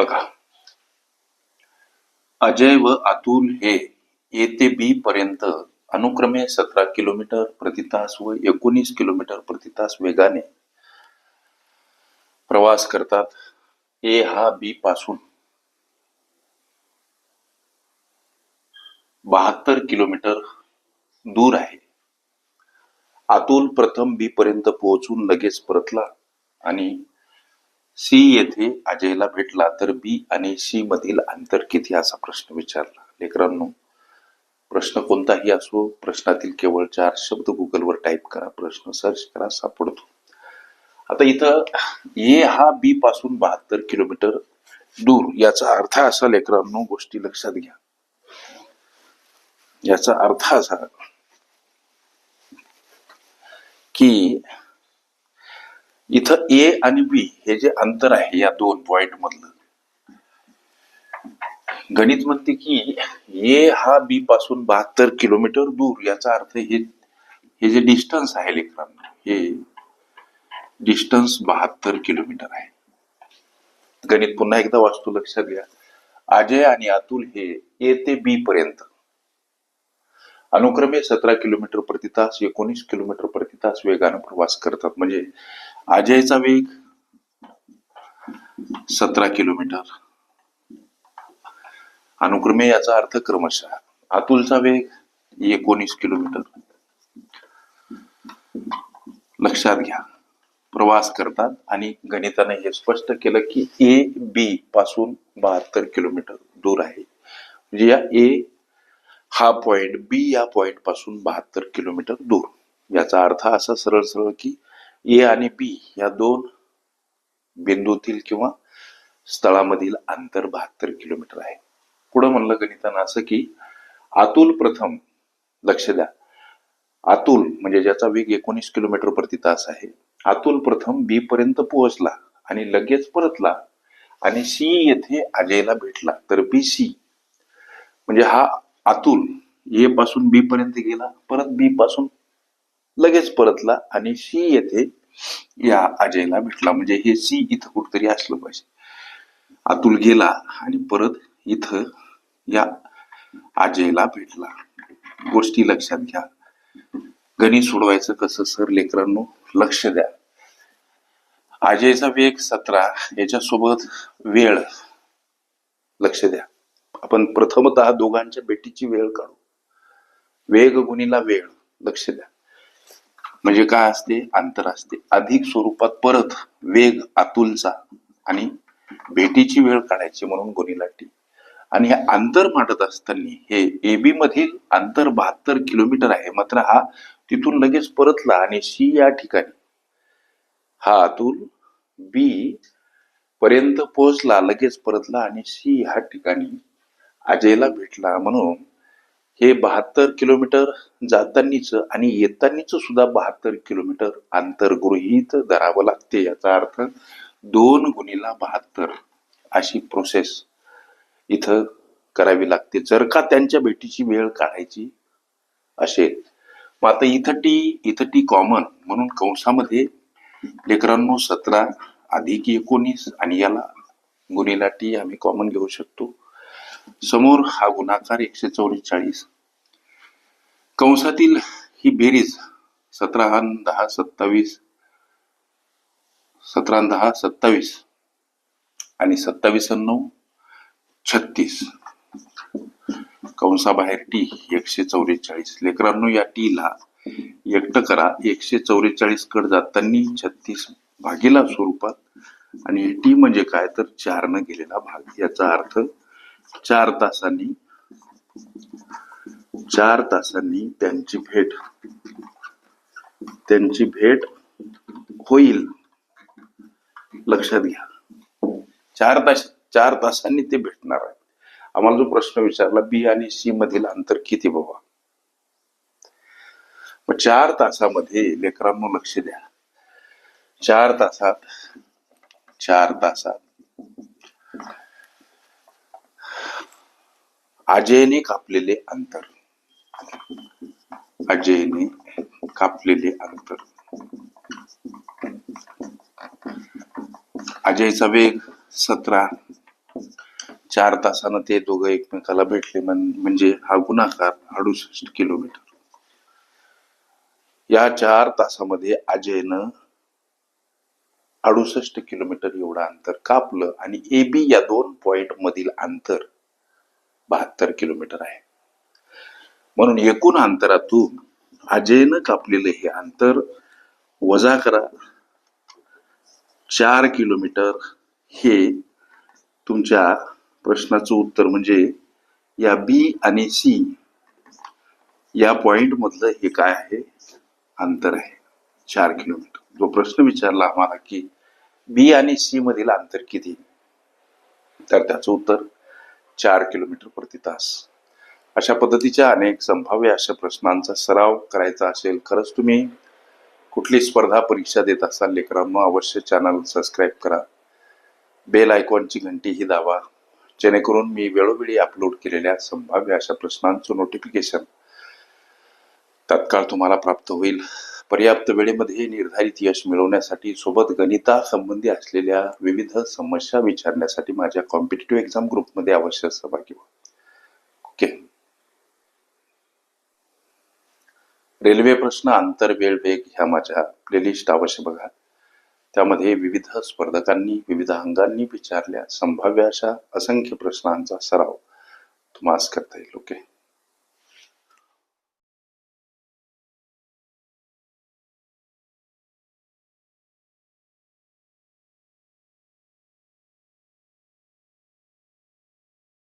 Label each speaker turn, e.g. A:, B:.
A: बघा. अजय व अतुल हे येते ते बी पर्यंत अनुक्रमे सतरा किलोमीटर प्रति तास व एकोणीस किलोमीटर प्रति तास वेगाने प्रवास करतात. ए हा बी पासून बहात्तर किलोमीटर दूर आहे. अतुल प्रथम बी पर्यंत पोहोचून लगेच परतला आणि सी येथे अजयला भेटला तर बी आणि सी मधील अंतर किती असा प्रश्न विचारला. लेकरांनो प्रश्न कोणताही असो प्रश्नातील केवळ चार शब्द गुगलवर टाईप करा. प्रश्न सर्च करा सापडतो. आता इथं ए हा बी पासून बहात्तर किलोमीटर दूर याचा अर्थ असा लेकरांनो गोष्टी लक्षात घ्या. याचा अर्थ असा की इथं ए आणि बी हे जे अंतर आहे या दोन पॉइंट मधलं. गणित म्हणते की ए हा बी पासून बहात्तर किलोमीटर दूर याचा अर्थ हे हे जे डिस्टन्स आहे लेकरांना हे डिस्टन्स बहात्तर किलोमीटर आहे. गणित पुन्हा एकदा वाचतो लक्षात घ्या. अजय आणि अतुल हे ए ते बी पर्यंत. अनुक्रमे सतरा किलोमीटर प्रति तास एकोणीस किलोमीटर प्रति तास वेगानं प्रवास करतात. म्हणजे अजयचा वेग सतरा किलोमीटर. अनुक्रमे याचा अर्थ क्रमशः. अतुलचा वेग एकोणीस किलोमीटर. लक्षात घ्या. प्रवास करतात आणि गणिताने हे स्पष्ट केलं की ए बी पासून बहात्तर किलोमीटर दूर आहे. म्हणजे या ए हा पॉइंट बी या पॉइंटपासून बहात्तर किलोमीटर दूर. याचा अर्थ असा सरळ सरळ की ए आणि बी या दोन बिंदूतील किंवा स्थळामधील अंतर बहात्तर किलोमीटर आहे. पुढं म्हणलं गणितानं असं की अतुल प्रथम लक्ष द्या. अतुल म्हणजे ज्याचा वेग एकोणीस किलोमीटर प्रति तास आहे. अतुल प्रथम बी पर्यंत पोहोचला आणि लगेच परतला आणि सी येथे अजयला भेटला. तर बी सी म्हणजे हा अतुल ए पासून बी पर्यंत गेला परत बी पासून लगेच परतला आणि सी येथे या अजयला भेटला. म्हणजे हे सी इथं कुठतरी असलं पाहिजे. अतुल गेला आणि परत इथं या अजयला भेटला. गोष्टी लक्षात घ्या. गणित सोडवायचं कसं सर लेकरांनो? लक्ष द्या. अजयचा वेग सतरा याच्यासोबत वेळ. लक्ष द्या. आपण प्रथमतः दोघांच्या भेटीची वेळ काढू. वेग गुणीला वेळ. लक्ष द्या. म्हणजे काय असते? अंतर असते. अधिक स्वरूपात परत वेग अतुलचा आणि भेटीची वेळ काढायची म्हणून गोनीलाटी आणि हे अंतर मांडत असताना हे ए बी मधील अंतर बहात्तर किलोमीटर आहे. मात्र हा तिथून लगेच परतला आणि सी या ठिकाणी हा अतुल बी पर्यंत पोहोचला लगेच परतला आणि सी ह्या ठिकाणी अजयला भेटला म्हणून हे बहात्तर किलोमीटर जातानीच आणि येतानीच सुद्धा बहात्तर किलोमीटर अंतरगृहीत धरावं लागते याचा अर्थ दोन गुणीला बहात्तर अशी प्रोसेस इथं करावी लागते. जर का त्यांच्या भेटीची वेळ काढायची असेल. मग आता इथं टी इथं टी कॉमन म्हणून कंसामध्ये लेकरांनो सतरा अधिक एकोणीस आणि याला गुणीला टी आम्ही कॉमन घेऊ शकतो. समोर हा गुणाकार एकशे चौवेचाळीस कंसातील ही बेरीज सतरा दहा सत्तावीस सतरा दहा सत्तावीस आणि सत्तावीस नऊ छत्तीस. कंसाबाहेर टी एकशे चौवेचाळीस लेकरांनो या टीला एकटं करा. एकशे चौवेचाळीस कड जाताना छत्तीस भागीला स्वरूपात आणि टी म्हणजे काय? तर चारनं गेलेला भाग. याचा अर्थ चार तासांनी चार तासांनी त्यांची भेट त्यांची भेट होईल. लक्षात घ्या. चार तास चार तासांनी ते भेटणार आहे आम्हाला जो प्रश्न विचारला बी आणि सी मधील अंतर किती बाबा? मग चार तासामध्ये लेकरांनो लक्ष द्या. चार तासात चार तासात अजयने कापलेले अंतर. अजयने कापलेले अंतर. अजयचा वेग सतरा. चार तासानं ते दोघं एकमेकाला भेटले म्हणजे हा गुणाकार अडुसष्ट किलोमीटर. या चार तासामध्ये अजयनं अडुसष्ट किलोमीटर एवढं अंतर कापलं आणि ए बी या दोन पॉइंट मधील अंतर बहात्तर किलोमीटर आहे. म्हणून एकूण अंतरातून अजयनं कापलेलं हे अंतर वजा करा. चार किलोमीटर हे तुमच्या प्रश्नाचं उत्तर म्हणजे या बी आणि सी या पॉइंट मधलं हे काय आहे? अंतर आहे. चार किलोमीटर. जो प्रश्न विचारला आम्हाला की बी आणि सी मधील अंतर किती? तर त्याचं उत्तर चार किलोमीटर प्रति तास. अशा पद्धतीच्या अनेक संभाव्य अशा प्रश्नांचा सराव करायचा असेल खरंच तुम्ही कुठली स्पर्धा परीक्षा देत असाल लेकरांनो अवश्य चॅनल सबस्क्राईब करा. बेल आयकॉनची घंटी ही दावा जेणेकरून मी वेळोवेळी अपलोड केलेल्या संभाव्य अशा प्रश्नांचं नोटिफिकेशन तत्काळ तुम्हाला प्राप्त होईल. पर्याप्त वेळेमध्ये निर्धारित यश मिळवण्यासाठी सोबत गणिता संबंधी असलेल्या विविध समस्या विचारण्यासाठी माझ्या कॉम्पिटेटिव्ह एक्झाम ग्रुपमध्ये अवश्य सहभागी व्हा. ओके. रेल्वे प्रश्न अंतर वेळ वेग ह्या माझ्या प्लेलिस्ट अवश्य बघा. त्यामध्ये विविध स्पर्धकांनी विविध अंगांनी विचारल्या संभाव्य अशा असंख्य प्रश्नांचा सराव तुम्हाला करता येईल. ओके.